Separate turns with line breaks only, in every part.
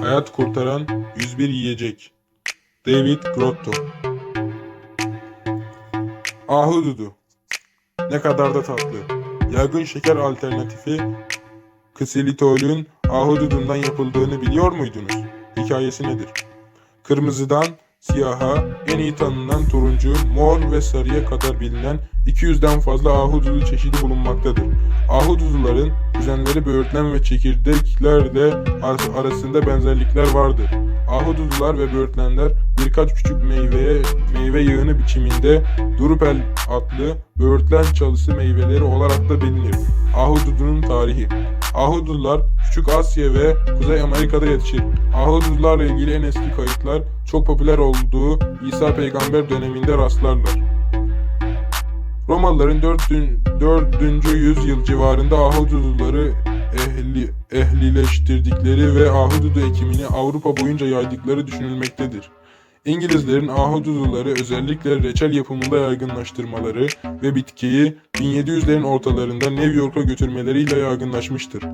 Hayat kurtaran 101 yiyecek. David Grotto. Ahududu. Ne kadar da tatlı. Yaygın şeker alternatifi ksilitolün ahududundan yapıldığını biliyor muydunuz? Hikayesi nedir? Kırmızıdan siyaha, en iyi tanınan turuncu, mor ve sarıya kadar bilinen 200'den fazla ahududu çeşidi bulunmaktadır. Ahududuların kuzenleri böğürtlen ve çekirdeklerle ar- arasında benzerlikler vardır. Ahududular ve böğürtlenler birkaç küçük meyveye meyve yığını biçiminde durupel adlı böğürtlen çalısı meyveleri olarak da bilinir. Ahududunun tarihi Ahududular Küçük Asya ve Kuzey Amerika'da yetişir. Ahududularla ilgili en eski kayıtlar çok popüler olduğu İsa peygamber döneminde rastlarlar. Romalıların 4. 4. yüzyıl civarında Ahududuları ehli, ehlileştirdikleri ve Ahududu ekimini Avrupa boyunca yaydıkları düşünülmektedir. İngilizlerin Ahududuları özellikle reçel yapımında yaygınlaştırmaları ve bitkiyi 1700'lerin ortalarında New York'a götürmeleriyle yaygınlaşmıştır.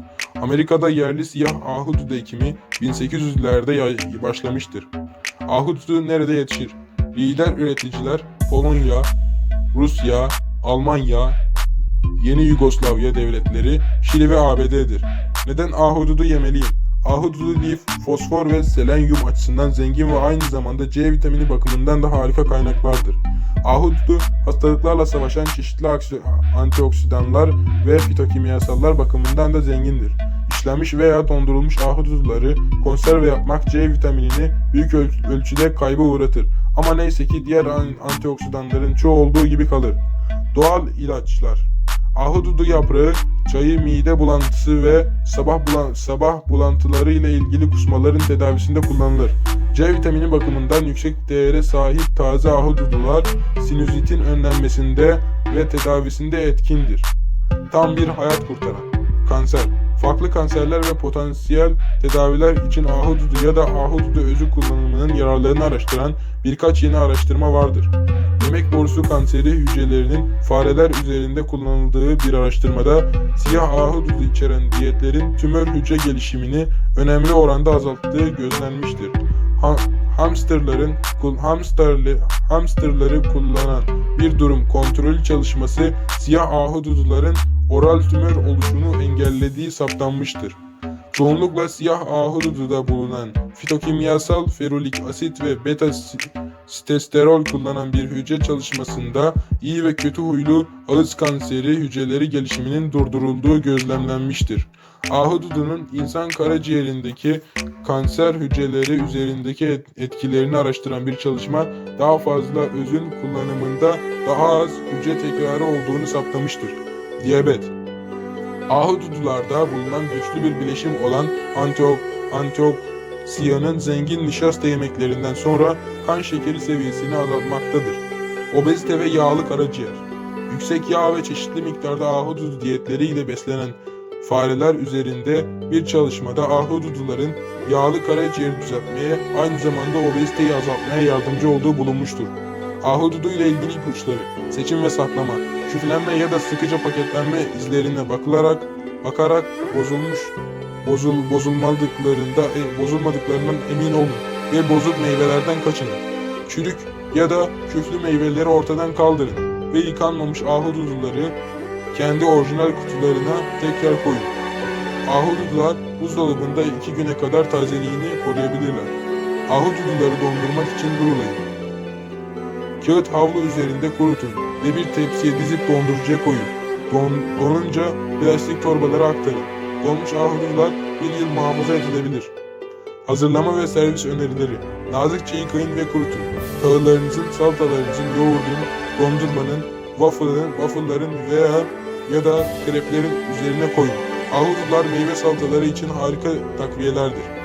Amerika'da yerli siyah ahududu ekimi 1800'lerde yay- başlamıştır. Ahududu nerede yetişir? Lider üreticiler Polonya, Rusya, Almanya, Yeni Yugoslavya devletleri, Şili ve ABD'dir. Neden ahududu yemeliyim? Ahududu lif, fosfor ve selenyum açısından zengin ve aynı zamanda C vitamini bakımından da harika kaynaklardır. Ahududu hastalıklarla savaşan çeşitli antioksidanlar ve fitokimyasallar bakımından da zengindir. İşlenmiş veya dondurulmuş ahududuları konserve yapmak C vitaminini büyük öl- ölçüde kayba uğratır. Ama neyse ki diğer an- antioksidanların çoğu olduğu gibi kalır. Doğal ilaçlar Ahududu yaprağı çayı mide bulantısı ve sabah bulan sabah bulantıları ile ilgili kusmaların tedavisinde kullanılır. C vitamini bakımından yüksek değere sahip taze ahududular sinüzitin önlenmesinde ve tedavisinde etkindir. Tam bir hayat kurtaran. Kanser. Farklı kanserler ve potansiyel tedaviler için ahududu ya da ahududu özü kullanımının yararlarını araştıran birkaç yeni araştırma vardır. Yemek borusu kanseri hücrelerinin fareler üzerinde kullanıldığı bir araştırmada siyah ahududu içeren diyetlerin tümör hücre gelişimini önemli oranda azalttığı gözlenmiştir. Ha- hamsterların hamsterli, hamsterları kullanan bir durum kontrolü çalışması siyah ahududuların oral tümör oluşunu engellediği saptanmıştır. Çoğunlukla siyah ahudududa bulunan fitokimyasal ferulik asit ve beta si- sitesterol kullanan bir hücre çalışmasında iyi ve kötü huylu ağız kanseri hücreleri gelişiminin durdurulduğu gözlemlenmiştir. Ahududunun insan karaciğerindeki kanser hücreleri üzerindeki et- etkilerini araştıran bir çalışma daha fazla özün kullanımında daha az hücre tekrarı olduğunu saptamıştır. Diyabet Ahududularda bulunan güçlü bir bileşim olan antio, antioksiyanın zengin nişasta yemeklerinden sonra kan şekeri seviyesini azaltmaktadır. Obezite ve yağlı karaciğer Yüksek yağ ve çeşitli miktarda ahududu diyetleriyle beslenen fareler üzerinde bir çalışmada ahududuların yağlı karaciğeri düzeltmeye aynı zamanda obeziteyi azaltmaya yardımcı olduğu bulunmuştur. Ahududu ile ilgili ipuçları, seçim ve saklama, küflenme ya da sıkıca paketlenme izlerine bakılarak, bakarak bozulmuş, bozul, bozulmadıklarında, e, bozulmadıklarından emin olun ve bozuk meyvelerden kaçının. Çürük ya da küflü meyveleri ortadan kaldırın ve yıkanmamış ahududuları kendi orijinal kutularına tekrar koyun. Ahududular buzdolabında iki güne kadar tazeliğini koruyabilirler. Ahududuları dondurmak için durulayın. Kağıt havlu üzerinde kurutun ve bir tepsiye dizip dondurucuya koyun. Don, donunca plastik torbalara aktarın. Donmuş ahududular bir yıl muhafaza edilebilir. Hazırlama ve servis önerileri. Nazikçe yıkayın ve kurutun. Tahıllarınızın, salatalarınızın, yoğurdun, dondurmanın, waffle'ın, waffle'ların veya ya da kreplerin üzerine koyun. Ahududular meyve salataları için harika takviyelerdir.